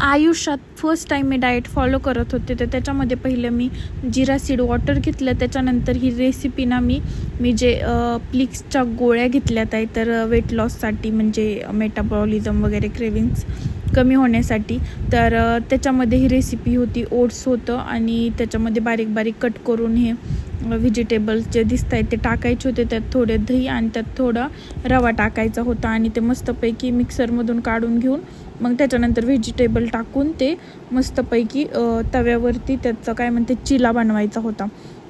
आयुष्यात first time मी diet follow करत होते. तर त्याच्यामध्ये पहिलं मी जिरा सीड वॉटर घेतलं. त्याच्यानंतर ही रेसिपी ना मी मी जे प्लिक्सच्या गोळ्या घेतल्यात आहे तर वेट लॉससाठी म्हणजे मेटाबॉलिझम वगैरे क्रेविंग्स कमी होण्यासाठी. तर त्याच्यामध्ये ही रेसिपी होती ओट्स होतं आणि त्याच्यामध्ये बारीक बारीक कट करून हे व्हेजिटेबल्स जे दिसत आहेत ते टाकायचे होते. त्यात थोडे दही आणि त्यात थोडा रवा टाकायचा होता आणि ते मस्तपैकी मिक्सरमधून काढून घेऊन मग त्याच्यानंतर व्हेजिटेबल टाकून ते मस्तपैकी तव्यावरती त्याचं काय म्हणते चिला बनवायचा होता.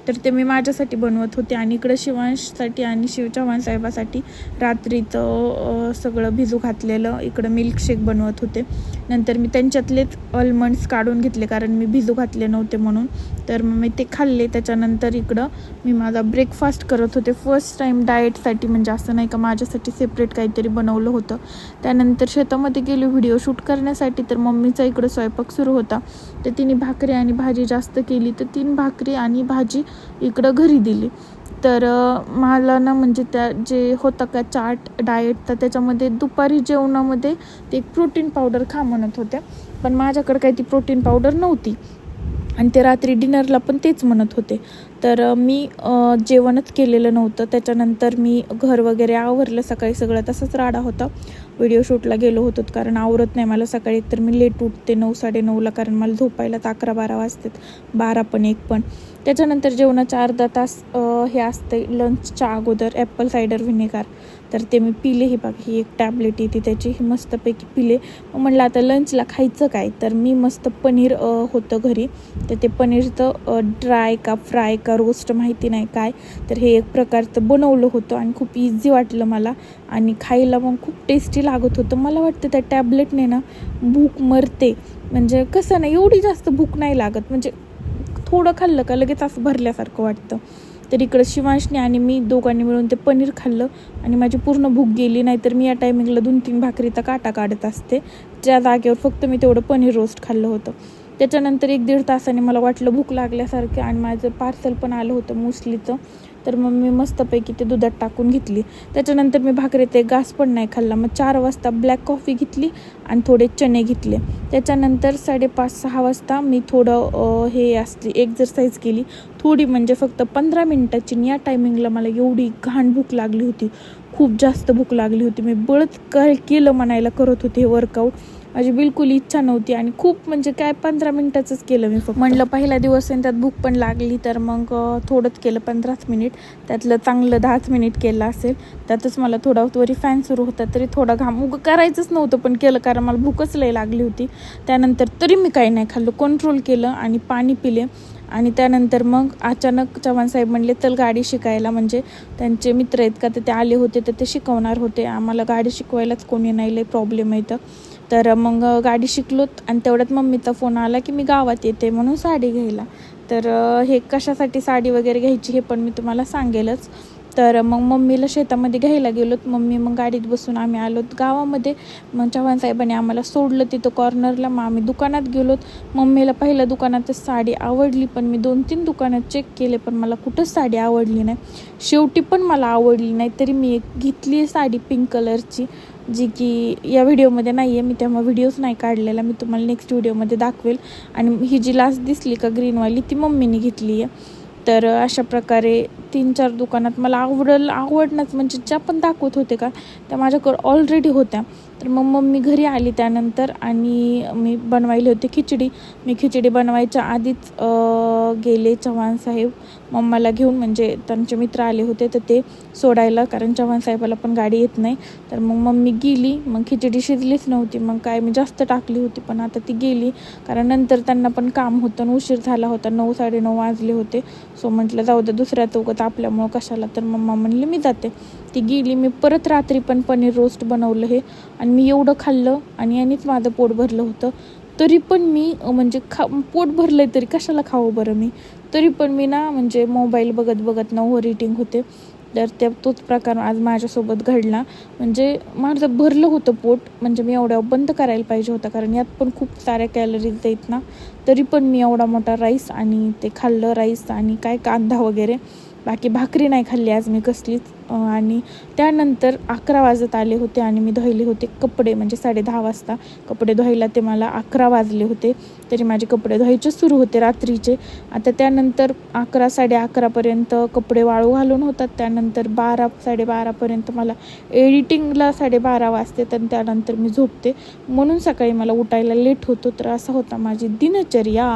तर ते मी माझ्यासाठी बनवत होते. आणि इकडं शिवांशसाठी आणि शिव चव्हाण साहेबासाठी रात्रीचं सगळं भिजू घातलेलं. इकडं मिल्कशेक बनवत होते. नंतर मी त्यांच्यातलेच अल्मंड्स काढून घेतले कारण मी भिजू घातले नव्हते म्हणून. तर मग मी ते खाल्ले. त्याच्यानंतर इकडं मी माझा ब्रेकफास्ट करत होते. फर्स्ट टाईम डाएटसाठी म्हणजे असं नाही का माझ्यासाठी सेपरेट काहीतरी बनवलं होतं. त्यानंतर शेतामध्ये गेलो व्हिडिओ शूट करण्यासाठी. तर मम्मीचा इकडं स्वयंपाक सुरू होता. तर तिने भाकरी आणि भाजी जास्त केली. तर तीन भाकरी आणि भाजी इकडं घरी दिली. तर मला ना म्हणजे त्या जे होतं का चाट डाएट तर त्याच्यामध्ये दुपारी जेवणामध्ये ते एक प्रोटीन पावडर खा म्हणत होत्या. पण माझ्याकडे काही ती प्रोटीन पावडर नव्हती. आणि ते रात्री डिनरला पण तेच म्हणत होते. तर मी जेवणच केलेलं नव्हतं. त्याच्यानंतर मी घर वगैरे आवरलं. सकाळी सगळं तसंच राडा होता. व्हिडिओ शूटला गेलो होतो कारण आवरत नाही मला सकाळी. तर मी लेट उठते नऊ साडेनऊला कारण मला झोपायलाच अकरा बारा वाजतात. बारा पण एक पण. त्याच्यानंतर जेवणाच्या अर्धा तास हे असते लंचच्या अगोदर ॲपल सायडर व्हिनेगार तर ते मी पिले ही बघ ही एक टॅबलेट येते त्याची ही मस्तपैकी पिले. मग म्हटलं आता लंचला खायचं काय? तर मी मस्त पनीर होतं घरी. तर ते पनीरचं ड्राय का फ्राय का रोस्ट माहिती नाही काय? तर हे एक प्रकारचं बनवलं होतं आणि खूप इझी वाटलं मला. आणि खायला मग खूप टेस्टी लागत होतं. मला वाटतं त्या टॅबलेटने ना भूक मरते. म्हणजे कसं नाही एवढी जास्त भूक नाही लागत. म्हणजे थोडं खाल्लं का लगेच असं भरल्यासारखं वाटतं. तर इकडं शिवांशने आणि मी दोघांनी मिळून ते पनीर खाल्लं आणि माझी पूर्ण भूक गेली नाही तर मी या टायमिंगला दोन तीन भाकरीचा काटा काढत असते. त्या जागेवर फक्त मी तेवढं पनीर रोस्ट खाल्लं होतं. त्याच्यानंतर एक दीड तासाने मला वाटलं भूक लागल्यासारखं आणि माझं पार्सल पण आलं होतं मुसलीचं तर मग मी मस्तपैकी ते दुधात टाकून घेतली. त्याच्यानंतर मी भाकरी ते घास पण नाही खाल्ला. मग चार वाजता ब्लॅक कॉफी घेतली आणि थोडे चणे घेतले. त्याच्यानंतर साडेपाच सहा वाजता मी थोडं हे असली एक्झरसाईज केली. थोडी म्हणजे फक्त पंधरा मिनटाची या टायमिंगला मला एवढी घाण भूक लागली होती. खूप जास्त भूक लागली होती. मी बळच काय केलं म्हणायला करत होते हे वर्कआउट माझी बिलकुल इच्छा नव्हती आणि खूप म्हणजे काय पंधरा मिनटाचंच केलं मी फक्त. म्हणलं पहिला दिवस आणि त्यात भूक पण लागली तर मग थोडंच केलं पंधराच मिनिट. त्यातलं चांगलं दहाच मिनिट केलं असेल त्यातच मला थोडा तरी फॅन सुरू होता तरी थोडा घाम उगं करायचंच नव्हतं पण केलं कारण मला भूकच लय लागली होती. त्यानंतर तरी मी काही नाही खाल्लं कंट्रोल केलं आणि पाणी पिले. आणि त्यानंतर मग अचानक चव्हाण साहेब म्हणले चल गाडी शिकायला. म्हणजे त्यांचे मित्र आहेत का तर ते आले होते तर ते शिकवणार होते. आम्हाला गाडी शिकवायलाच कोणी नाही लय प्रॉब्लेम येतं तर तर मग गाडी शिकलोत आणि तेवढ्यात मम्मीचा फोन आला की मी गावात येते म्हणून साडी घ्यायला. तर हे कशासाठी साडी वगैरे घ्यायची हे पण मी तुम्हाला सांगेलच. तर मग मम्मीला शेतामध्ये घ्यायला गेलोत मम्मी मग गाडीत बसून आम्ही आलोत गावामध्ये मग चव्हाण साहेबांनी आम्हाला सोडलं तिथं कॉर्नरला. मग आम्ही दुकानात गेलोत मम्मीला पहिल्या दुकानातच साडी आवडली पण मी दोन तीन दुकानात चेक केले पण मला कुठंच साडी आवडली नाही. शेवटी पण मला आवडली नाही तरी मी एक घेतली साडी पिंक कलरची जी की या व्हिडिओमध्ये नाही आहे मी तेव्हा व्हिडिओज नाही काढलेला मी तुम्हाला नेक्स्ट व्हिडिओमध्ये दाखवेल. आणि ही जी लास्ट दिसली का ग्रीनवाली ती मम्मीने घेतली आहे तर अशा प्रकारे तीन चार दुकानात मला आवडल आवडणंच म्हणजे ज्या पण दाखवत होते का त्या माझ्याकडं ऑलरेडी होत्या. तर मग मम्मी घरी आली त्यानंतर आणि मी बनवायली होती खिचडी. मी खिचडी बनवायच्या आधीच गेले चव्हाण साहेब. मम्माला घेऊन म्हणजे त्यांचे मित्र आले होते तर ते सोडायला कारण चव्हाण साहेबाला पण गाडी येत नाही. तर मग मम्मी गेली. मग खिचडी शिजलीच नव्हती. मग काय मी जास्त टाकली होती पण आता ती गेली. कारण नंतर त्यांना पण काम होतं आणि उशीर झाला होता. नऊ साडेनऊ वाजले होते. सो म्हटलं जाऊ दे दुसऱ्या चौकात आपल्यामुळं कशाला? तर मम्मा म्हणली मी जाते. ती गेली. मी परत रात्री पण पनीर रोस्ट बनवलं हे. आणि मी एवढं खाल्लं आणि यानेच माझं पोट भरलं होतं. तरी पण मी म्हणजे खा पोट भरलं आहे तरी कशाला खावं बरं मी? तरी पण मी ना म्हणजे मोबाईल बघत बघत ना ओव्हर इटिंग होते. तर त्या तोच प्रकार आज माझ्यासोबत घडला. म्हणजे माझं भरलं होतं पोट. म्हणजे मी एवढ्या बंद करायला पाहिजे होता. कारण यात पण खूप साऱ्या कॅलरीज देत ना. तरी पण मी एवढा मोठा राईस आणि ते खाल्लं. राईस आणि काय कांदा वगैरे. बाकी भाकरी नाही खाल्ली आज मी कसलीच. आणि त्यानंतर अकरा वाजत आले होते आणि मी धुतले होते कपडे म्हणजे साडे दहा वाजता कपडे धुवायला ते मला अकरा वाजले होते. तरी माझे कपडे धुवायचे सुरू होते रात्रीचे. आता त्यानंतर अकरा साडे अकरापर्यंत कपडे वाळू घालून होतात. त्यानंतर बारा साडेबारापर्यंत मला एडिटिंगला साडेबारा वाजते तर त्यानंतर मी झोपते. म्हणून सकाळी मला उठायला लेट होतो. तर असा होता माझी दिनचर्या.